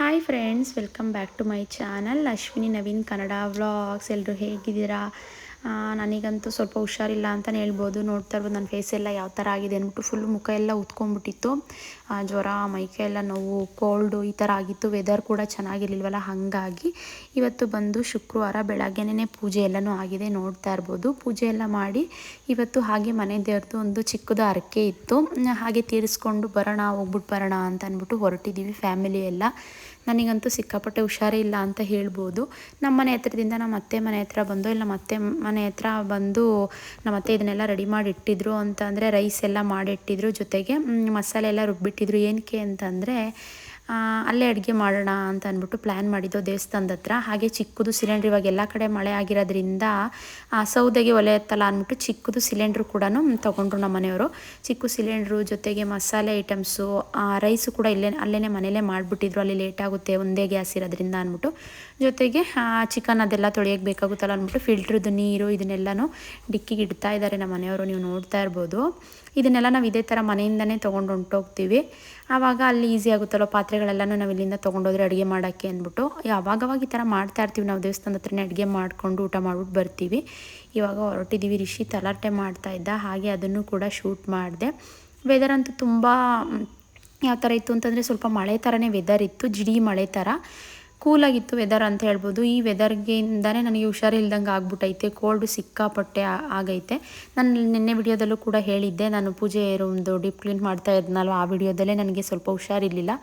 Hi friends welcome back to my channel Ashwini Naveen Kannada vlogs ಎಲ್ಲರೂ ಹೇಗಿದ್ದೀರಾ? ನನಗಂತೂ ಸ್ವಲ್ಪ ಹುಷಾರಿಲ್ಲ ಅಂತಲೇ ಹೇಳ್ಬೋದು. ನೋಡ್ತಾ ಇರ್ಬೋದು, ನನ್ನ ಫೇಸ್ ಎಲ್ಲ ಯಾವ ಥರ ಆಗಿದೆ ಅಂದ್ಬಿಟ್ಟು ಫುಲ್ ಮುಖ ಎಲ್ಲ ಉತ್ಕೊಂಡ್ಬಿಟ್ಟಿತ್ತು. ಜ್ವರ ಮೈಕೈಯೆಲ್ಲ ನೋವು ಕೋಲ್ಡು ಈ ಥರ ಆಗಿತ್ತು ವೆದರ್ ಕೂಡ ಚೆನ್ನಾಗಿರ್ಲಿಲ್ವಲ್ಲ, ಹಾಗಾಗಿ ಇವತ್ತು ಬಂದು ಶುಕ್ರವಾರ ಬೆಳಗ್ಗೆನೇ ಪೂಜೆ ಎಲ್ಲನೂ ಆಗಿದೆ ನೋಡ್ತಾ ಇರ್ಬೋದು. ಪೂಜೆ ಎಲ್ಲ ಮಾಡಿ ಇವತ್ತು ಹಾಗೆ ಮನೆ ದೇವ್ರದ್ದು ಒಂದು ಚಿಕ್ಕದು ಹರಕೆ ಇತ್ತು. ಹಾಗೆ ತೀರಿಸ್ಕೊಂಡು ಬರೋಣ ಹೋಗ್ಬಿಟ್ಟು ಬರೋಣ ಅಂತ ಅಂದ್ಬಿಟ್ಟು ಹೊರಟಿದ್ದೀವಿ ಫ್ಯಾಮಿಲಿ ಎಲ್ಲ. ನನಗಂತೂ ಸಿಕ್ಕಾಪಟ್ಟೆ ಹುಷಾರೇ ಇಲ್ಲ ಅಂತ ಹೇಳ್ಬೋದು. ನಮ್ಮ ಮನೆ ಹತ್ರದಿಂದ ನಮ್ಮ ಅತ್ತೆ ಮನೆ ಹತ್ರ ಬಂದು, ಇಲ್ಲ ನಮ್ಮ ಅತ್ತೆ ಮನೆ ಹತ್ರ ಬಂದು ನಮ್ಮ ಅತ್ತೆ ಇದನ್ನೆಲ್ಲ ರೆಡಿ ಮಾಡಿ ಇಟ್ಟಿದ್ರು ಅಂತ ಅಂದರೆ ರೈಸ್ ಎಲ್ಲ ಮಾಡಿಟ್ಟಿದ್ರು ಜೊತೆಗೆ ಮಸಾಲೆ ಎಲ್ಲ ರುಬ್ಬಿಟ್ಟಿದ್ರು ಏನಕ್ಕೆ ಅಂತಂದರೆ ಅಲ್ಲೇ ಅಡುಗೆ ಮಾಡೋಣ ಅಂತ ಅಂದ್ಬಿಟ್ಟು ಪ್ಲ್ಯಾನ್ ಮಾಡಿದ್ದು ದೇವಸ್ಥಾನದ ಹತ್ರ. ಹಾಗೆ ಚಿಕ್ಕದು ಸಿಲಿಂಡ್ರ್ ಇವಾಗ ಎಲ್ಲ ಕಡೆ ಮಳೆ ಆಗಿರೋದ್ರಿಂದ ಸೌದೆಗೆ ಒಲೆ ಎತ್ತಲ್ಲ ಅಂದ್ಬಿಟ್ಟು ಚಿಕ್ಕದು ಸಿಲಿಂಡ್ರು ಕೂಡ ತೊಗೊಂಡ್ರು ನಮ್ಮ ಮನೆಯವರು. ಚಿಕ್ಕ ಸಿಲಿಂಡ್ರು ಜೊತೆಗೆ ಮಸಾಲೆ ಐಟಮ್ಸು ರೈಸು ಕೂಡ ಇಲ್ಲೇ ಅಲ್ಲೇ ಮನೇಲೇ ಮಾಡಿಬಿಟ್ಟಿದ್ರು. ಅಲ್ಲಿ ಲೇಟ್ ಆಗುತ್ತೆ, ಒಂದೇ ಗ್ಯಾಸ್ ಇರೋದ್ರಿಂದ ಅಂದ್ಬಿಟ್ಟು. ಜೊತೆಗೆ ಚಿಕನ್ ಅದೆಲ್ಲ ತೊಳೆಯೋಕ್ಕೆ ಬೇಕಾಗುತ್ತಲ್ಲ ಅಂದ್ಬಿಟ್ಟು ಫಿಲ್ಟ್ರದ್ದು ನೀರು ಇದನ್ನೆಲ್ಲನೂ ಡಿಕ್ಕಿಗೆ ಇಡ್ತಾ ಇದ್ದಾರೆ ನಮ್ಮ ಮನೆಯವರು. ನೀವು ನೋಡ್ತಾ ಇರ್ಬೋದು. ಇದನ್ನೆಲ್ಲ ನಾವು ಇದೇ ಥರ ಮನೆಯಿಂದನೇ ತೊಗೊಂಡು ಹೊಂಟೋಗ್ತೀವಿ. ಆವಾಗ ಅಲ್ಲಿ ಈಸಿ ಆಗುತ್ತಲ್ಲ ಪಾತ್ರೆಗಳೆಲ್ಲನೂ ನಾವು ಇಲ್ಲಿಂದ ತೊಗೊಂಡೋದ್ರೆ ಅಡುಗೆ ಮಾಡೋಕ್ಕೆ ಅಂದ್ಬಿಟ್ಟು. ಯಾವಾಗವಾಗ ಈ ಥರ ಮಾಡ್ತಾ ಇರ್ತೀವಿ. ನಾವು ದೇವಸ್ಥಾನದ ಹತ್ರನೇ ಅಡುಗೆ ಮಾಡಿಕೊಂಡು ಊಟ ಮಾಡ್ಬಿಟ್ಟು ಬರ್ತೀವಿ. ಇವಾಗ ಹೊರಟಿದ್ದೀವಿ. ರಿಷಿ ತಲಾಟೆ ಮಾಡ್ತಾ ಇದ್ದ. ಹಾಗೆ ಅದನ್ನು ಕೂಡ ಶೂಟ್ ಮಾಡಿದೆ. ವೆದರ್ ಅಂತೂ ತುಂಬ, ಯಾವ ಥರ ಇತ್ತು ಅಂತಂದರೆ ಸ್ವಲ್ಪ ಮಳೆ ಥರನೇ ವೆದರ್ ಇತ್ತು. ಜಿಡಿ ಮಳೆ ಥರ. ಕೂಲಾಗಿತ್ತು ವೆದರ್ ಅಂತ ಹೇಳ್ಬೋದು. ಈ ವೆದರ್ಗಿಂದನೇ ನನಗೆ ಹುಷಾರಿಲ್ದಂಗೆ ಆಗ್ಬಿಟ್ಟೈತೆ ಕೋಲ್ಡ್ ಸಿಕ್ಕಾಪಟ್ಟೆ ಆಗೈತೆ. ನಾನು ನಿನ್ನೆ ವಿಡಿಯೋದಲ್ಲೂ ಕೂಡ ಹೇಳಿದ್ದೆ. ನಾನು ಪೂಜೆ ರೂಮ್ದು ಡೀಪ್ ಕ್ಲೀನ್ ಮಾಡ್ತಾ ಇದ್ನಲ್ವ? ಆ ವಿಡಿಯೋದಲ್ಲೇ ನನಗೆ ಸ್ವಲ್ಪ ಹುಷಾರಿರಲಿಲ್ಲ.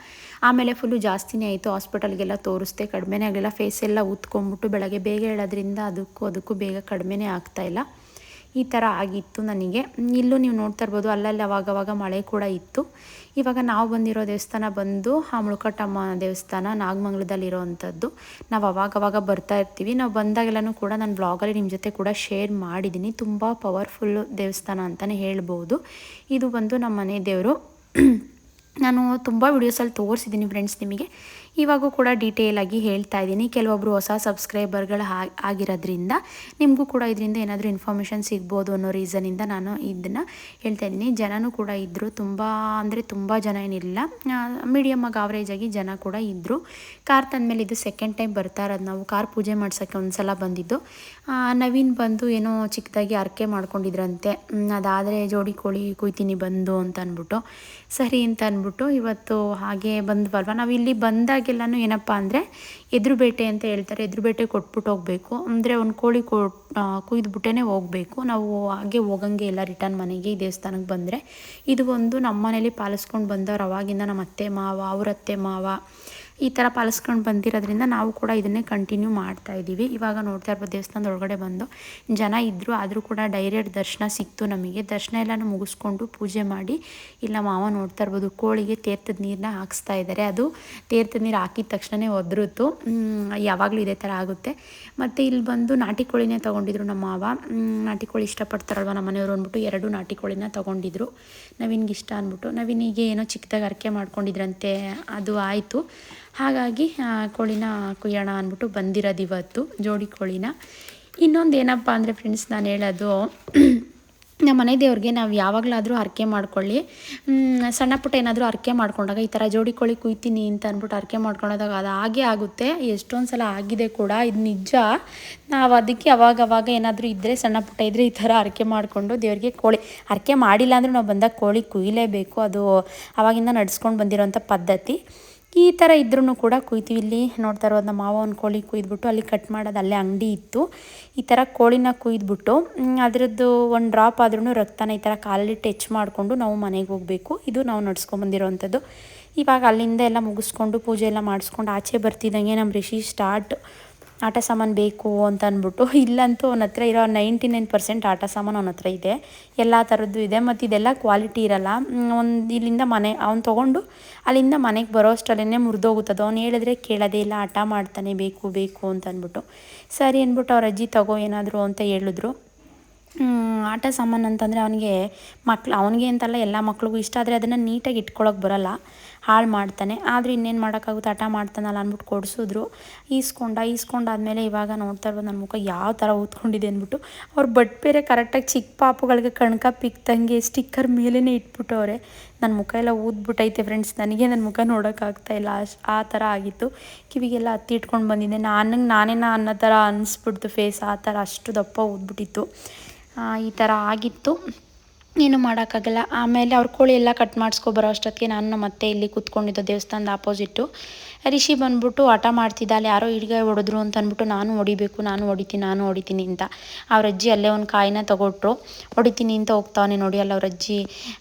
ಆಮೇಲೆ ಫುಲ್ಲು ಜಾಸ್ತಿನೇ ಆಯಿತು. ಹಾಸ್ಪಿಟಲ್ಗೆಲ್ಲ ತೋರಿಸ್ದೆ. ಕಡಿಮೆನೇ ಆಗಲಿಲ್ಲ ಫೇಸ್ ಎಲ್ಲ ಉತ್ಕೊಂಬಿಟ್ಟು ಬೆಳಗ್ಗೆ ಬೇಗ ಹೇಳೋದ್ರಿಂದ ಅದಕ್ಕೂ ಅದಕ್ಕೂ ಬೇಗ ಕಡಿಮೆನೇ ಆಗ್ತಾಯಿಲ್ಲ ಈ ಥರ ಆಗಿತ್ತು ನನಗೆ. ಇಲ್ಲೂ ನೀವು ನೋಡ್ತಾ ಇರ್ಬೋದು, ಅಲ್ಲಲ್ಲಿ ಅವಾಗವಾಗ ಮಳೆ ಕೂಡ ಇತ್ತು. ಇವಾಗ ನಾವು ಬಂದಿರೋ ದೇವಸ್ಥಾನ ಬಂದು ಆ ಮುಳುಕಟ್ಟಮ್ಮ ದೇವಸ್ಥಾನ ನಾಗಮಂಗಲದಲ್ಲಿರೋವಂಥದ್ದು. ನಾವು ಅವಾಗವಾಗ ಬರ್ತಾ ಇರ್ತೀವಿ. ನಾವು ಬಂದಾಗೆಲ್ಲನೂ ಕೂಡ ನಾನು ಬ್ಲಾಗಲ್ಲಿ ನಿಮ್ಮ ಜೊತೆ ಕೂಡ ಶೇರ್ ಮಾಡಿದ್ದೀನಿ. ತುಂಬ ಪವರ್ಫುಲ್ ದೇವಸ್ಥಾನ ಅಂತಲೇ ಹೇಳ್ಬೋದು. ಇದು ಬಂದು ನಮ್ಮ ಮನೆ ದೇವರು. ನಾನು ತುಂಬ ವೀಡಿಯೋಸಲ್ಲಿ ತೋರಿಸಿದ್ದೀನಿ ಫ್ರೆಂಡ್ಸ್ ನಿಮಗೆ. ಇವಾಗೂ ಕೂಡ ಡೀಟೇಲ್ ಆಗಿ ಹೇಳ್ತಾ ಇದ್ದೀನಿ. ಕೆಲವೊಬ್ಬರು ಹೊಸ ಸಬ್ಸ್ಕ್ರೈಬರ್ಗಳು ಆಗಿರೋದ್ರಿಂದ ನಿಮಗೂ ಕೂಡ ಇದರಿಂದ ಏನಾದರೂ ಇನ್ಫಾರ್ಮೇಷನ್ ಸಿಗ್ಬೋದು ಅನ್ನೋ ರೀಸನಿಂದ ನಾನು ಇದನ್ನು ಹೇಳ್ತಾ ಇದ್ದೀನಿ. ಜನನೂ ಕೂಡ ಇದ್ದರು ತುಂಬ, ಅಂದರೆ ತುಂಬ ಜನ ಏನಿಲ್ಲ. ಮೀಡಿಯಮ್ ಆಗಿ ಆವ್ರೇಜ್ ಆಗಿ ಜನ ಕೂಡ ಇದ್ದರು ಕಾರ್ ತಂದಮೇಲೆ ಇದು ಸೆಕೆಂಡ್ ಟೈಮ್ ಬರ್ತಾ ಇರೋದು ನಾವು. ಕಾರ್ ಪೂಜೆ ಮಾಡ್ಸೋಕ್ಕೆ ಒಂದು ಸಲ ಬಂದಿದ್ದು ನವೀನ್ ಬಂದು ಏನೋ ಚಿಕ್ಕದಾಗಿ ಅರ್ಕೆ ಮಾಡ್ಕೊಂಡಿದ್ರಂತೆ. ಅದಾದರೆ ಜೋಡಿ ಕೋಳಿ ಕುಯ್ತೀನಿ ಬಂದು ಅಂತ ಅಂದ್ಬಿಟ್ಟು. ಸರಿ ಅಂತ ಅಂದ್ಬಿಟ್ಟು ಇವತ್ತು ಹಾಗೆ ಬಂದ್ವಲ್ವ? ನಾವು ಇಲ್ಲಿ ಬಂದಾಗೆಲ್ಲನೂ ಏನಪ್ಪ ಅಂದರೆ ಎದುರು ಬೇಟೆ ಅಂತ ಹೇಳ್ತಾರೆ, ಎದುರು ಬೇಟೆ ಕೊಟ್ಬಿಟ್ಟು ಹೋಗಬೇಕು. ಅಂದರೆ ಒಂದು ಕೋಳಿ ಕೊ ಕುಯ್ದುಬಿಟ್ಟೇ ಹೋಗಬೇಕು. ನಾವು ಹಾಗೆ ಹೋಗಂಗೆ ಇಲ್ಲ ರಿಟರ್ನ್ ಮನೆಗೆ ಈ ದೇವಸ್ಥಾನಕ್ಕೆ ಬಂದರೆ ಇದು ಒಂದು ನಮ್ಮ ಮನೇಲಿ ಪಾಲಿಸ್ಕೊಂಡು ಬಂದವ್ರು ಅವಾಗಿಂದ ನಮ್ಮ ಅತ್ತೆ ಮಾವ ಅವ್ರ ಅತ್ತೆ ಮಾವ ಈ ಥರ ಪಾಲಿಸ್ಕೊಂಡು ಬಂದಿರೋದ್ರಿಂದ ನಾವು ಕೂಡ ಇದನ್ನೇ ಕಂಟಿನ್ಯೂ ಮಾಡ್ತಾ ಇದ್ದೀವಿ. ಇವಾಗ ನೋಡ್ತಾ ಇರ್ಬೋದು ದೇವಸ್ಥಾನದ ಒಳಗಡೆ ಬಂದು ಜನ ಇದ್ದರು ಆದರೂ ಕೂಡ ಡೈರೆಕ್ಟ್ ದರ್ಶನ ಸಿಕ್ತು ನಮಗೆ. ದರ್ಶನ ಎಲ್ಲನೂ ಮುಗಿಸ್ಕೊಂಡು ಪೂಜೆ ಮಾಡಿ ಇಲ್ಲ ಮಾವ ನೋಡ್ತಾ ಇರ್ಬೋದು ಕೋಳಿಗೆ ತೇರ್ತದ ನೀರನ್ನ ಹಾಕಿಸ್ತಾ ಇದ್ದಾರೆ. ಅದು ತೇರ್ತದ ನೀರು ಹಾಕಿದ ತಕ್ಷಣವೇ ಒದ್ರುತ್ತು. ಯಾವಾಗಲೂ ಇದೇ ಥರ ಆಗುತ್ತೆ. ಮತ್ತು ಇಲ್ಲಿ ಬಂದು ನಾಟಿ ಕೋಳಿನೇ ತೊಗೊಂಡಿದ್ರು ನಮ್ಮ ಮಾವ. ನಾಟಿ ಕೋಳಿ ಇಷ್ಟಪಡ್ತಾರಲ್ವ ನಮ್ಮ ಮನೆಯವರು ಅಂದ್ಬಿಟ್ಟು ಎರಡು ನಾಟಿ ಕೋಳಿನ ತೊಗೊಂಡಿದ್ರು. ನವೀನ್ಗೆ ಇಷ್ಟ ಅಂದ್ಬಿಟ್ಟು. ನವೀನಿಗೆ ಏನೋ ಚಿಕ್ಕದಾಗಿ ಅರಕೆ ಮಾಡ್ಕೊಂಡಿದ್ರಂತೆ. ಅದು ಆಯಿತು. ಹಾಗಾಗಿ ಕೋಳಿನ ಕುಯ್ಯೋಣ ಅಂದ್ಬಿಟ್ಟು ಬಂದಿರೋದು ಇವತ್ತು, ಜೋಡಿ ಕೋಳಿನ. ಇನ್ನೊಂದು ಏನಪ್ಪ ಅಂದರೆ ಫ್ರೆಂಡ್ಸ್ ನಾನು ಹೇಳೋದು, ನಮ್ಮ ಮನೆ ದೇವ್ರಿಗೆ ನಾವು ಯಾವಾಗಲಾದರೂ ಹರಕೆ ಮಾಡ್ಕೊಳ್ಳಿ. ಸಣ್ಣ ಪುಟ್ಟ ಏನಾದರೂ ಹರಕೆ ಮಾಡ್ಕೊಂಡಾಗ ಈ ಥರ ಜೋಡಿ ಕೋಳಿ ಕುಯ್ತೀನಿ ಅಂತ ಅಂದ್ಬಿಟ್ಟು ಹರಕೆ ಮಾಡ್ಕೊಂಡಾಗ ಅದು ಹಾಗೆ ಆಗುತ್ತೆ. ಎಷ್ಟೊಂದು ಸಲ ಆಗಿದೆ ಕೂಡ, ಇದು ನಿಜ. ನಾವು ಅದಕ್ಕೆ ಅವಾಗ ಅವಾಗ ಏನಾದರೂ ಇದ್ದರೆ ಸಣ್ಣ ಪುಟ್ಟ ಇದ್ದರೆ ಈ ಥರ ಹರಕೆ ಮಾಡಿಕೊಂಡು ದೇವ್ರಿಗೆ ಕೋಳಿ, ಹರಕೆ ಮಾಡಿಲ್ಲ ಅಂದರೂ ನಾವು ಬಂದಾಗ ಕೋಳಿ ಕುಯ್ಲೇಬೇಕು. ಅದು ಅವಾಗಿಂದ ನಡೆಸ್ಕೊಂಡು ಬಂದಿರೋಂಥ ಪದ್ಧತಿ. ಈ ಥರ ಇದ್ರೂ ಕೂಡ ಕುಯ್ತೀವಿ. ಇಲ್ಲಿ ನೋಡ್ತಾ ಇರೋದು ನಮ್ಮ ಮಾವನ ಕೋಳಿ ಕುಯ್ದುಬಿಟ್ಟು ಅಲ್ಲಿ ಕಟ್ ಮಾಡೋದು ಅಲ್ಲೇ ಅಂಗಡಿ ಇತ್ತು. ಈ ಥರ ಕೋಳಿನ ಕುಯ್ದುಬಿಟ್ಟು ಅದರದ್ದು ಒಂದು ಡ್ರಾಪ್ ಆದ್ರೂ ರಕ್ತನ ಈ ಥರ ಕಾಲಲ್ಲಿ ಟಚ್ ಮಾಡಿಕೊಂಡು ನಾವು ಮನೆಗೆ ಹೋಗಬೇಕು. ಇದು ನಾವು ನಡ್ಸ್ಕೊಂಬಂದಿರೋವಂಥದ್ದು ಇವಾಗ ಅಲ್ಲಿಂದ ಎಲ್ಲ ಮುಗಿಸ್ಕೊಂಡು ಪೂಜೆ ಎಲ್ಲ ಮಾಡಿಸ್ಕೊಂಡು ಆಚೆ ಬರ್ತಿದ್ದಂಗೆ ನಮ್ಮ ರಿಷಿ ಸ್ಟಾರ್ಟ್ ಆಟ ಸಾಮಾನು ಬೇಕು ಅಂತ ಅಂದ್ಬಿಟ್ಟು, ಇಲ್ಲಂತೂ ಅವನ ಹತ್ರ ಇರೋ ನೈಂಟಿ ನೈನ್ ಪರ್ಸೆಂಟ್ ಆಟ ಸಾಮಾನು ಅವನ ಹತ್ರ ಇದೆ. ಎಲ್ಲ ಥರದ್ದು ಇದೆ, ಮತ್ತು ಇದೆಲ್ಲ ಕ್ವಾಲಿಟಿ ಇರಲ್ಲ. ಒಂದು ಇಲ್ಲಿಂದ ಮನೆ, ಅವ್ನು ತೊಗೊಂಡು ಅಲ್ಲಿಂದ ಮನೆಗೆ ಬರೋ ಅಷ್ಟರಲ್ಲೇ ಮುರಿದೋಗುತ್ತದು. ಅವ್ನು ಹೇಳಿದ್ರೆ ಕೇಳೋದೇ ಇಲ್ಲ, ಆಟ ಮಾಡ್ತಾನೆ, ಬೇಕು ಬೇಕು ಅಂತ ಅಂದ್ಬಿಟ್ಟು. ಸರಿ ಅಂದ್ಬಿಟ್ಟು ಅವ್ರ ಅಜ್ಜಿ ತಗೋ ಏನಾದರೂ ಅಂತ ಹೇಳಿದ್ರು. ಆಟ ಸಾಮಾನು ಅಂತಂದರೆ ಅವನಿಗೆ ಮಕ್ಳು, ಅವನಿಗೆ ಅಂತಲ್ಲ ಎಲ್ಲ ಮಕ್ಳಿಗೂ ಇಷ್ಟ, ಆದರೆ ಅದನ್ನು ನೀಟಾಗಿ ಇಟ್ಕೊಳ್ಳೋಕೆ ಬರಲ್ಲ. ಹಾಳು ಮಾಡ್ತಾನೆ. ಆದರೆ ಇನ್ನೇನು ಮಾಡೋಕ್ಕಾಗುತ್ತೆ? ಹಠ ಮಾಡ್ತಾನಲ್ಲ ಅಂದ್ಬಿಟ್ಟು ಕೊಡಿಸಿದ್ರು. ಈಸ್ಕೊಂಡ ಈಸ್ಕೊಂಡಾದ್ಮೇಲೆ ಇವಾಗ ನೋಡ್ತಾ ಇರ್ಬೋದು ನನ್ನ ಮುಖ ಯಾವ ಥರ ಊದ್ಕೊಂಡಿದೆ ಅಂದ್ಬಿಟ್ಟು. ಅವ್ರು ಬಟ್ ಬೇರೆ ಕರೆಕ್ಟಾಗಿ ಚಿಕ್ಕ ಪಾಪುಗಳಿಗೆ ಕಣ್ಕ ಪಿಕ್ತಂಗೆ ಸ್ಟಿಕ್ಕರ್ ಮೇಲೇ ಇಟ್ಬಿಟ್ಟವ್ರೆ ನನ್ನ ಮುಖ ಎಲ್ಲ ಊದ್ಬಿಟ್ಟೈತೆ ಫ್ರೆಂಡ್ಸ್ ನನಗೆ ನನ್ನ ಮುಖ ನೋಡೋಕ್ಕಾಗ್ತಾ ಇಲ್ಲ. ಆ ಥರ ಆಗಿತ್ತು. ಕಿವಿಗೆಲ್ಲ ಹತ್ತಿ ಇಟ್ಕೊಂಡು ಬಂದಿದ್ದೆ. ನನಗೆ ನಾನೇನ ಅನ್ನೋ ಥರ ಅನಿಸ್ಬಿಡ್ತು ಫೇಸ್ ಆ ಥರ ಅಷ್ಟು ದಪ್ಪ ಊದ್ಬಿಟ್ಟಿತ್ತು. ಈ ಥರ ಆಗಿತ್ತು. ಏನು ಮಾಡೋಕ್ಕಾಗಲ್ಲ. ಆಮೇಲೆ ಅವ್ರ ಕೋಳಿ ಎಲ್ಲ ಕಟ್ ಮಾಡಿಸ್ಕೊಬರೋ ಅಷ್ಟೊತ್ತಿಗೆ ನಾನು ಮತ್ತೆ ಇಲ್ಲಿ ಕೂತ್ಕೊಂಡಿದ್ದು ದೇವಸ್ಥಾನದ ಆಪೋಸಿಟ್ಟು ರಿಷಿ ಬಂದ್ಬಿಟ್ಟು ಹಠ ಮಾಡ್ತಿದ್ದ ಅಲ್ಲಿ ಯಾರೋ ಹಿಡ್ಗೈ ಹೊಡೆದ್ರು ಅಂತ ಅಂದ್ಬಿಟ್ಟು, ನಾನು ಹೊಡಿಬೇಕು, ನಾನು ಹೊಡಿತೀನಿ ನಾನು ಹೊಡಿತೀನಿ ಅಂತ. ಅವ್ರ ಅಜ್ಜಿ ಅಲ್ಲೇ ಒಂದು ಕಾಯಿನ ತೊಗೊಟ್ರು. ಹೊಡಿತೀನಿ ಅಂತ ಹೋಗ್ತಾವನೆ ನೋಡಿ, ಅಲ್ಲಿ ಅವ್ರ ಅಜ್ಜಿ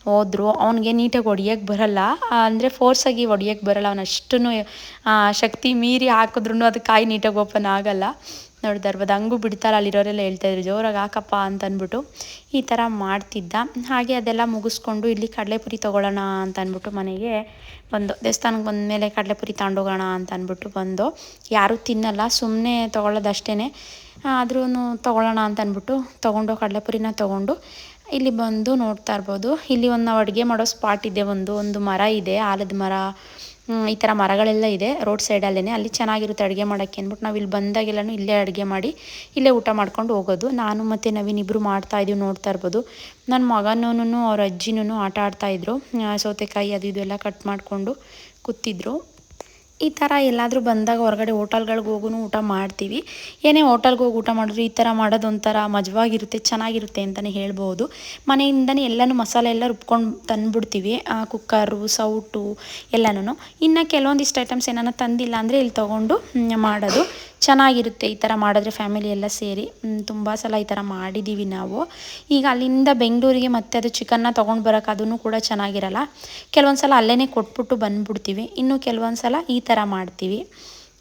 ಹೋದ್ರು. ಅವ್ನಿಗೆ ನೀಟಾಗಿ ಹೊಡಿಯೋಕ್ಕೆ ಬರಲ್ಲ. ಅಂದರೆ ಫೋರ್ಸಾಗಿ ಹೊಡಿಯೋಕ್ಕೆ ಬರಲ್ಲ. ಅವನಷ್ಟು ಶಕ್ತಿ ಮೀರಿ ಹಾಕಿದ್ರು ಅದು ಕಾಯಿ ನೀಟಾಗಿ ಓಪನ್ ಆಗಲ್ಲ. ನೋಡಿದಾರೆ ಇರ್ಬೋದು ಹಂಗೂ ಬಿಡ್ತಾರೆ ಅಲ್ಲಿರೋರೆಲ್ಲ ಹೇಳ್ತಾಯಿದ್ರು ಜೋರಾಗಿ ಹಾಕಪ್ಪ ಅಂತ ಅಂದ್ಬಿಟ್ಟು ಈ ಥರ ಮಾಡ್ತಿದ್ದ. ಹಾಗೆ ಅದೆಲ್ಲ ಮುಗಿಸ್ಕೊಂಡು ಇಲ್ಲಿ ಕಡಲೆಪುರಿ ತೊಗೊಳ್ಳೋಣ ಅಂತ ಅಂದ್ಬಿಟ್ಟು ಮನೆಗೆ ಬಂದು ದೇವಸ್ಥಾನಕ್ಕೆ ಬಂದ ಮೇಲೆ ಕಡಲೆಪುರಿ ತಗೊಂಡೋಗೋಣ ಅಂತ ಅಂದ್ಬಿಟ್ಟು ಬಂದು, ಯಾರೂ ತಿನ್ನಲ್ಲ ಸುಮ್ಮನೆ ತೊಗೊಳ್ಳೋದಷ್ಟೇ ಆದ್ರೂ ತೊಗೊಳ್ಳೋಣ ಅಂತ ಅಂದ್ಬಿಟ್ಟು ತೊಗೊಂಡು ಕಡಲೆಪುರಿನ ತೊಗೊಂಡು ಇಲ್ಲಿ ಬಂದು ನೋಡ್ತಾ ಇರ್ಬೋದು. ಇಲ್ಲಿ ಒಂದು ನಾವು ಅಡುಗೆ ಮಾಡೋ ಸ್ಪಾಟ್ ಇದೆ ಒಂದು ಒಂದು ಮರ ಇದೆ, ಆಲದ ಮರ. ಈ ಥರ ಮರಗಳೆಲ್ಲ ಇದೆ ರೋಡ್ ಸೈಡಲ್ಲೇ ಅಲ್ಲಿ ಚೆನ್ನಾಗಿರುತ್ತೆ ಅಡುಗೆ ಮಾಡೋಕ್ಕೆ ಅಂದ್ಬಿಟ್ಟು ನಾವು ಇಲ್ಲಿ ಬಂದಾಗೆಲ್ಲನೂ ಇಲ್ಲೇ ಅಡುಗೆ ಮಾಡಿ ಇಲ್ಲೇ ಊಟ ಮಾಡ್ಕೊಂಡು ಹೋಗೋದು. ನಾನು ಮತ್ತು ನವೀನ್ ಇಬ್ಬರು ಮಾಡ್ತಾ ಇದೀವಿ ನೋಡ್ತಾ ಇರ್ಬೋದು. ನನ್ನ ಮಗನೂ ಅವ್ರ ಅಜ್ಜಿನೂ ಆಟ ಆಡ್ತಾಯಿದ್ರು ಸೌತೆಕಾಯಿ ಅದು ಇದು ಎಲ್ಲ ಕಟ್ ಮಾಡಿಕೊಂಡು ಕೂತಿದ್ರು. ಈ ಥರ ಎಲ್ಲಾದರೂ ಬಂದಾಗ ಹೊರಗಡೆ ಹೋಟೆಲ್ಗಳಿಗೆ ಹೋಗೂ ಊಟ ಮಾಡ್ತೀವಿ. ಏನೇ ಹೋಟೆಲ್ಗೆ ಹೋಗಿ ಊಟ ಮಾಡಿದ್ರು ಈ ಥರ ಮಾಡೋದು ಒಂಥರ ಮಜವಾಗಿರುತ್ತೆ, ಚೆನ್ನಾಗಿರುತ್ತೆ ಅಂತಲೇ ಹೇಳ್ಬೋದು. ಮನೆಯಿಂದನೇ ಎಲ್ಲನೂ ಮಸಾಲೆ ಎಲ್ಲ ರುಬ್ಕೊಂಡು ತಂದುಬಿಡ್ತೀವಿ ಕುಕ್ಕರು, ಸೌಟು ಎಲ್ಲನೂ ಇನ್ನು ಕೆಲವೊಂದಿಷ್ಟು ಐಟಮ್ಸ್ ಏನಾರ ತಂದಿಲ್ಲ ಅಂದರೆ ಇಲ್ಲಿ ತೊಗೊಂಡು ಮಾಡೋದು. ಚೆನ್ನಾಗಿರುತ್ತೆ ಈ ಥರ ಮಾಡಿದ್ರೆ ಫ್ಯಾಮಿಲಿ ಎಲ್ಲ ಸೇರಿ. ತುಂಬ ಸಲ ಈ ಥರ ಮಾಡಿದ್ದೀವಿ ನಾವು. ಈಗ ಅಲ್ಲಿಂದ ಬೆಂಗಳೂರಿಗೆ ಮತ್ತೆ ಅದು ಚಿಕನ್ನ ತೊಗೊಂಡು ಬರೋಕೆ ಅದೂ ಕೂಡ ಚೆನ್ನಾಗಿರಲ್ಲ. ಕೆಲವೊಂದು ಸಲ ಅಲ್ಲೇ ಕೊಟ್ಬಿಟ್ಟು ಬಂದುಬಿಡ್ತೀವಿ. ಇನ್ನು ಕೆಲವೊಂದು ಸಲ ಈ ಥರ ಮಾಡ್ತೀವಿ.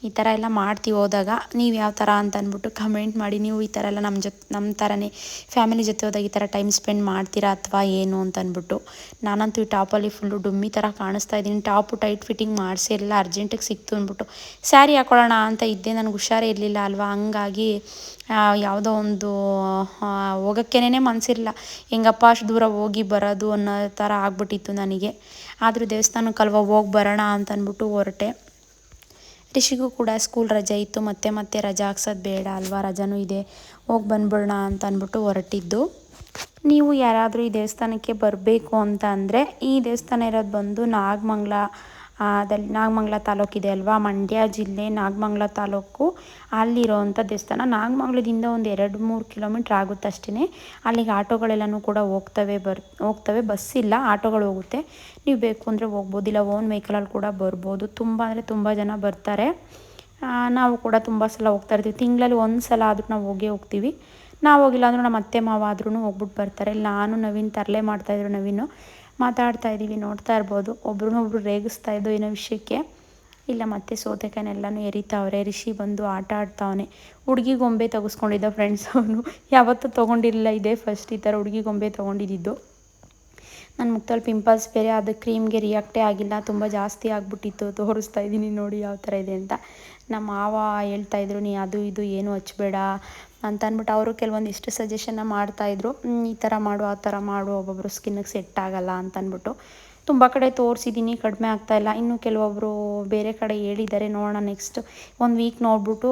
ಈ ಥರ ಎಲ್ಲ ಮಾಡ್ತೀವಿ ಹೋದಾಗ, ನೀವು ಯಾವ ಥರ ಅಂತ ಅಂದ್ಬಿಟ್ಟು ಕಮೆಂಟ್ ಮಾಡಿ, ನೀವು ಈ ಥರ ಎಲ್ಲ ನಮ್ಮ ಜೊತೆ ನಮ್ಮ ಥರನೇ ಫ್ಯಾಮಿಲಿ ಜೊತೆ ಹೋದಾಗ ಈ ಥರ ಟೈಮ್ ಸ್ಪೆಂಡ್ ಮಾಡ್ತೀರಾ ಅಥವಾ ಏನು ಅಂತ ಅಂದ್ಬಿಟ್ಟು, ನಾನಂತೂ ಈ ಟಾಪಲ್ಲಿ ಫುಲ್ಲು ಡುಮ್ಮಿ ಥರ ಕಾಣಿಸ್ತಾ ಇದ್ದೀನಿ. ಟಾಪು ಟೈಟ್ ಫಿಟ್ಟಿಂಗ್ ಮಾಡಿಸಿ ಎಲ್ಲ ಅರ್ಜೆಂಟಿಗೆ ಸಿಕ್ತು ಅಂದ್ಬಿಟ್ಟು, ಸ್ಯಾರಿ ಹಾಕೊಳ್ಳೋಣ ಅಂತ ಇದ್ದೆ, ನನಗೆ ಹುಷಾರೇ ಇರಲಿಲ್ಲ ಅಲ್ವಾ? ಹಂಗಾಗಿ ಯಾವುದೋ ಒಂದು ಹೋಗೋಕ್ಕೇನೆ ಮನಸ್ಸಿರಲಿಲ್ಲ ಹೆಂಗಪ್ಪ ಅಷ್ಟು ದೂರ ಹೋಗಿ ಬರೋದು ಅನ್ನೋ ಥರ ಆಗ್ಬಿಟ್ಟಿತ್ತು ನನಗೆ. ಆದರೂ ದೇವಸ್ಥಾನಕ್ಕಲ್ವ ಹೋಗಿ ಬರೋಣ ಅಂತ ಅಂದ್ಬಿಟ್ಟು ಹೊರಟೆ. ರಿಷಿಗೂ ಕೂಡ ಸ್ಕೂಲ್ ರಜೆ ಇತ್ತು. ಮತ್ತೆ ಮತ್ತೆ ರಜೆ ಹಾಕ್ಸೋದು ಬೇಡ ಅಲ್ವಾ? ರಜಾನೂ ಇದೆ. ಹೋಗಿ ಬಂದ್ಬಿಡೋಣ ಅಂತ ಅಂದ್ಬಿಟ್ಟು ಹೊರಟಿದ್ದು. ನೀವು ಯಾರಾದರೂ ಈ ದೇವಸ್ಥಾನಕ್ಕೆ ಬರಬೇಕು ಅಂತ ಅಂದರೆ ಈ ದೇವಸ್ಥಾನ ಇರೋದು ಬಂದು ನಾಗಮಂಗ್ಲ ಅದಲ್ಲಿ ನಾಗಮಂಗ್ಲ ತಾಲೂಕಿದೆ ಅಲ್ವಾ? ಮಂಡ್ಯ ಜಿಲ್ಲೆ ನಾಗಮಂಗ್ಲ ತಾಲೂಕು. ಅಲ್ಲಿರೋವಂಥ ದೇವಸ್ಥಾನ ನಾಗಮಂಗ್ಲದಿಂದ ಒಂದು ಎರಡು ಮೂರು ಕಿಲೋಮೀಟ್ರ್ ಆಗುತ್ತೆ ಅಷ್ಟೇ ಅಲ್ಲಿಗೆ ಆಟೋಗಳೆಲ್ಲನೂ ಕೂಡ ಹೋಗ್ತವೆ, ಬರ್, ಹೋಗ್ತವೆ. ಬಸ್ ಇಲ್ಲ, ಆಟೋಗಳು ಹೋಗುತ್ತೆ. ನೀವು ಬೇಕು ಅಂದರೆ ಹೋಗ್ಬೋದು. ಇಲ್ಲ, ಓನ್ ವೆಹಿಕಲಲ್ಲಿ ಕೂಡ ಬರ್ಬೋದು. ತುಂಬ ಅಂದರೆ ತುಂಬ ಜನ ಬರ್ತಾರೆ. ನಾವು ಕೂಡ ತುಂಬ ಸಲ ಹೋಗ್ತಾ ಇರ್ತೀವಿ. ತಿಂಗಳಲ್ಲಿ ಒಂದು ಸಲ ಆದರೂ ನಾವು ಹೋಗೇ ಹೋಗ್ತೀವಿ. ನಾವು ಹೋಗಿಲ್ಲ ಅಂದರೂ ನಮ್ಮ ಅತ್ತೆ ಮಾವ ಆದ್ರೂ ಹೋಗ್ಬಿಟ್ಟು ಬರ್ತಾರೆ. ನಾನು ನವೀನ್ ತರಲೆ ಮಾಡ್ತಾಯಿದ್ರು ನವೀನು. ಮಾತಾಡ್ತಾ ಇದ್ದೀವಿ, ನೋಡ್ತಾ ಇರ್ಬೋದು. ಒಬ್ರನ್ನೊಬ್ರು ರೇಗಿಸ್ತಾ ಇದ್ದು ಏನೋ ವಿಷಯಕ್ಕೆ. ಇಲ್ಲ, ಮತ್ತೆ ಸೋತೆಕನೆಲ್ಲನೂ ಎರಿತಾವ್ರೆ, ರಿಷಿ ಬಂದು ಆಟ ಆಡ್ತಾವನೆ. ಹುಡುಗಿ ಗೊಂಬೆ ತೆಗೆಸ್ಕೊಂಡಿದ್ದ ಫ್ರೆಂಡ್ಸ್ ಅವನು. ಯಾವತ್ತೂ ತೊಗೊಂಡಿರಲಿಲ್ಲ ಇದೇ ಫಸ್ಟ್ ಈ ಥರ ಹುಡುಗಿ ಗೊಂಬೆ ತೊಗೊಂಡಿದ್ದು. ನನ್ನ ಮುಖದಲ್ಲಿ ಪಿಂಪಲ್ಸ್ ಬೇರೆ, ಅದು ಕ್ರೀಮ್ಗೆ ರಿಯಾಕ್ಟೇ ಆಗಿಲ್ಲ, ತುಂಬ ಜಾಸ್ತಿ ಆಗಿಬಿಟ್ಟಿತ್ತು, ತೋರಿಸ್ತಾ ಇದ್ದೀನಿ ನೋಡಿ ಯಾವ ಥರ ಇದೆ ಅಂತ. ನಮ್ಮ ಮಾವ ಹೇಳ್ತಾಯಿದ್ರು ನೀ ಅದು ಇದು ಏನು ಹಚ್ಚಬೇಡ ಅಂತ ಅಂದ್ಬಿಟ್ಟು ಅವರು ಕೆಲವೊಂದಿಷ್ಟು ಸಜೆಷನ್ನ ಮಾಡ್ತಾಯಿದ್ರು ಈ ಥರ ಮಾಡು, ಆ ಥರ ಮಾಡು ಒಬ್ಬೊಬ್ಬರು ಸ್ಕಿನ್ನಿಗೆ ಸೆಟ್ ಆಗಲ್ಲ ಅಂತ ಅಂದ್ಬಿಟ್ಟು. ತುಂಬ ಕಡೆ ತೋರಿಸಿದ್ದೀನಿ ಕಡಿಮೆ ಆಗ್ತಾಯಿಲ್ಲ ಇನ್ನು ಕೆಲವೊಬ್ಬರು ಬೇರೆ ಕಡೆ ಹೇಳಿದ್ದಾರೆ, ನೋಡೋಣ ನೆಕ್ಸ್ಟ್ ಒಂದು ವೀಕ್ ನೋಡಿಬಿಟ್ಟು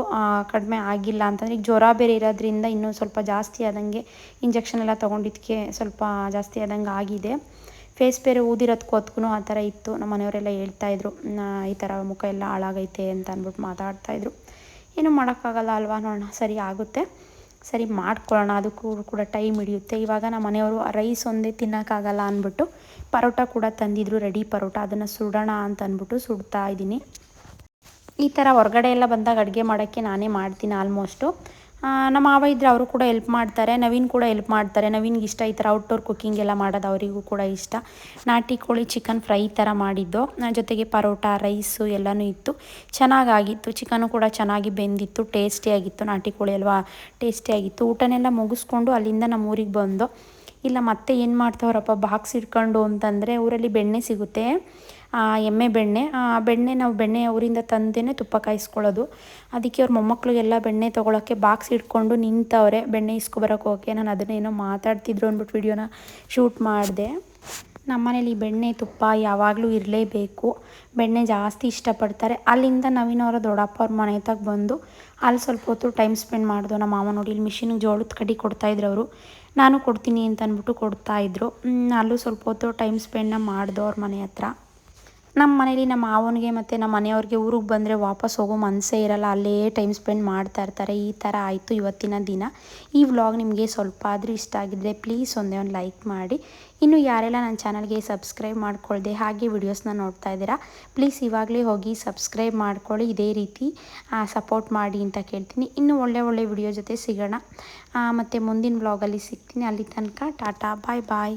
ಕಡಿಮೆ ಆಗಿಲ್ಲ ಅಂತಂದರೆ, ಈಗ ಜ್ವರ ಬೇರೆ ಇರೋದ್ರಿಂದ ಇನ್ನೂ ಸ್ವಲ್ಪ ಜಾಸ್ತಿ ಆದಂಗೆ ಇಂಜೆಕ್ಷನ್ ಎಲ್ಲ ತೊಗೊಂಡಿದ್ದಕ್ಕೆ ಸ್ವಲ್ಪ ಜಾಸ್ತಿ ಆದಂಗೆ ಆಗಿದೆ. ಫೇಸ್ ಬೇರೆ ಊದಿರೋದು ಅದಕ್ಕೂ ಆ ಥರ ಇತ್ತು. ನಮ್ಮ ಮನೆಯವರೆಲ್ಲ ಹೇಳ್ತಾಯಿದ್ರು ಈ ಥರ ಮುಖ ಎಲ್ಲ ಹಾಳಾಗೈತೆ ಅಂತ ಅಂದ್ಬಿಟ್ಟು ಮಾತಾಡ್ತಾಯಿದ್ರು ಏನೂ ಮಾಡೋಕ್ಕಾಗಲ್ಲ ಅಲ್ವಾ, ನೋಡೋಣ, ಸರಿ ಆಗುತ್ತೆ. ಸರಿ ಮಾಡ್ಕೊಳ್ಳೋಣ, ಅದಕ್ಕೂ ಕೂಡ ಟೈಮ್ ಹಿಡಿಯುತ್ತೆ. ಇವಾಗ ನಮ್ಮ ಮನೆಯವರು ರೈಸ್ ಒಂದೇ ತಿನ್ನೋಕ್ಕಾಗಲ್ಲ ಅಂದ್ಬಿಟ್ಟು ಪರೋಟ ಕೂಡ ತಂದಿದ್ರು ರೆಡಿ ಪರೋಟ. ಅದನ್ನು ಸುಡೋಣ ಅಂತ ಅಂದ್ಬಿಟ್ಟು ಸುಡ್ತಾ ಇದ್ದೀನಿ. ಈ ಥರ ಹೊರಗಡೆ ಎಲ್ಲ ಬಂದಾಗ ಅಡುಗೆ ಮಾಡೋಕ್ಕೆ ನಾನೇ ಮಾಡ್ತೀನಿ ಆಲ್ಮೋಸ್ಟು ನಮ್ಮ ಮಾವ ಇದ್ದರೆ ಅವರು ಕೂಡ ಹೆಲ್ಪ್ ಮಾಡ್ತಾರೆ, ನವೀನ್ ಕೂಡ ಹೆಲ್ಪ್ ಮಾಡ್ತಾರೆ. ನವೀನ್ಗೆ ಇಷ್ಟ ಈ ಥರ ಔಟ್ಡೋರ್ ಕುಕ್ಕಿಂಗ್ ಎಲ್ಲ ಮಾಡೋದು ಅವರಿಗೂ ಕೂಡ ಇಷ್ಟ. ನಾಟಿ ಕೋಳಿ ಚಿಕನ್ ಫ್ರೈ ಥರ ಮಾಡಿದ್ದು. ಜೊತೆಗೆ ಪರೋಟ ರೈಸು ಎಲ್ಲನೂ ಇತ್ತು. ಚೆನ್ನಾಗಾಗಿತ್ತು. ಚಿಕನು ಕೂಡ ಚೆನ್ನಾಗಿ ಬೆಂದಿತ್ತು. ಟೇಸ್ಟಿಯಾಗಿತ್ತು ನಾಟಿ ಕೋಳಿ ಅಲ್ವಾ? ಟೇಸ್ಟಿಯಾಗಿತ್ತು ಊಟನೆಲ್ಲ ಮುಗಿಸ್ಕೊಂಡು ಅಲ್ಲಿಂದ ನಮ್ಮ ಊರಿಗೆ ಬಂದು, ಇಲ್ಲ ಮತ್ತೆ ಏನು ಮಾಡ್ತಾವ್ರಪ್ಪ ಬಾಕ್ಸ್ ಇಟ್ಕೊಂಡು ಅಂತಂದರೆ ಊರಲ್ಲಿ ಬೆಣ್ಣೆ ಸಿಗುತ್ತೆ. ಎಮ್ಮೆ ಬೆಣ್ಣೆ, ಆ ಬೆಣ್ಣೆ ನಾವು ಬೆಣ್ಣೆ ಊರಿಂದ ತಂದೇ ತುಪ್ಪ ಕಾಯಿಸ್ಕೊಳ್ಳೋದು. ಅದಕ್ಕೆ ಅವ್ರ ಮೊಮ್ಮಕ್ಕಳಿಗೆಲ್ಲ ಬೆಣ್ಣೆ ತೊಗೊಳಕ್ಕೆ ಬಾಕ್ಸ್ ಇಟ್ಕೊಂಡು ನಿಂತವ್ರೆ, ಬೆಣ್ಣೆ ಇಸ್ಕೊಬರೋಕೆ ಓಕೆ ನಾನು ಅದನ್ನೇನೋ ಮಾತಾಡ್ತಿದ್ರು ಅಂದ್ಬಿಟ್ಟು ವಿಡಿಯೋನ ಶೂಟ್ ಮಾಡಿದೆ. ನಮ್ಮನೇಲಿ ಬೆಣ್ಣೆ ತುಪ್ಪ ಯಾವಾಗಲೂ ಇರಲೇಬೇಕು. ಬೆಣ್ಣೆ ಜಾಸ್ತಿ ಇಷ್ಟಪಡ್ತಾರೆ. ಅಲ್ಲಿಂದ ನವೀನವರ ದೊಡ್ಡಪ್ಪ ಅವ್ರ ಮನೆ ತಗ ಬಂದು ಅಲ್ಲಿ ಸ್ವಲ್ಪ ಹೊತ್ತು ಟೈಮ್ ಸ್ಪೆಂಡ್ ಮಾಡಿದ್ರು ನಮ್ಮ ಮಾವ ನೋಡಿ ಇಲ್ಲಿ ಮಿಷಿನಿಗೆ ಜೋಳದ ಕಡ್ಡಿ ಕೊಡ್ತಾಯಿದ್ರು ಅವರು. ನಾನು ಕೊಡ್ತೀನಿ ಅಂತ ಅಂದ್ಬಿಟ್ಟು ಕೊಡ್ತಾಯಿದ್ರು ಅಲ್ಲೂ ಸ್ವಲ್ಪ ಹೊತ್ತು ಟೈಮ್ ಸ್ಪೆಂಡ್ನ ಮಾಡಿದೋ ಅವ್ರ ಮನೆ ಹತ್ರ. ನಮ್ಮ ಮನೇಲಿ ನಮ್ಮ ಮಾವನಿಗೆ ಮತ್ತು ನಮ್ಮ ಮನೆಯವ್ರಿಗೆ ಊರಿಗೆ ಬಂದರೆ ವಾಪಸ್ ಹೋಗೋ ಮನಸ್ಸೇ ಇರಲ್ಲ. ಅಲ್ಲೇ ಟೈಮ್ ಸ್ಪೆಂಡ್ ಮಾಡ್ತಾ ಇರ್ತಾರೆ. ಈ ಥರ ಆಯಿತು ಇವತ್ತಿನ ದಿನ. ಈ ವ್ಲಾಗ್ ನಿಮಗೆ ಸ್ವಲ್ಪ ಆದರೂ ಇಷ್ಟ ಆಗಿದ್ದರೆ ಪ್ಲೀಸ್ ಒಂದೇ ಒಂದು ಲೈಕ್ ಮಾಡಿ. ಇನ್ನು ಯಾರೆಲ್ಲ ನನ್ನ ಚಾನಲ್ಗೆ ಸಬ್ಸ್ಕ್ರೈಬ್ ಮಾಡ್ಕೊಳ್ದೆ ಹಾಗೆ ವಿಡಿಯೋಸ್ನ ನೋಡ್ತಾ ಇದ್ದೀರಾ ಪ್ಲೀಸ್ ಇವಾಗಲೇ ಹೋಗಿ ಸಬ್ಸ್ಕ್ರೈಬ್ ಮಾಡ್ಕೊಳ್ಳಿ. ಇದೇ ರೀತಿ ಸಪೋರ್ಟ್ ಮಾಡಿ ಅಂತ ಕೇಳ್ತೀನಿ. ಇನ್ನು ಒಳ್ಳೆ ಒಳ್ಳೆ ವಿಡಿಯೋ ಜೊತೆ ಸಿಗೋಣ. ಮತ್ತು ಮುಂದಿನ ವ್ಲಾಗಲ್ಲಿ ಸಿಗ್ತೀನಿ. ಅಲ್ಲಿ ತನಕ ಟಾಟಾ ಬಾಯ್ ಬಾಯ್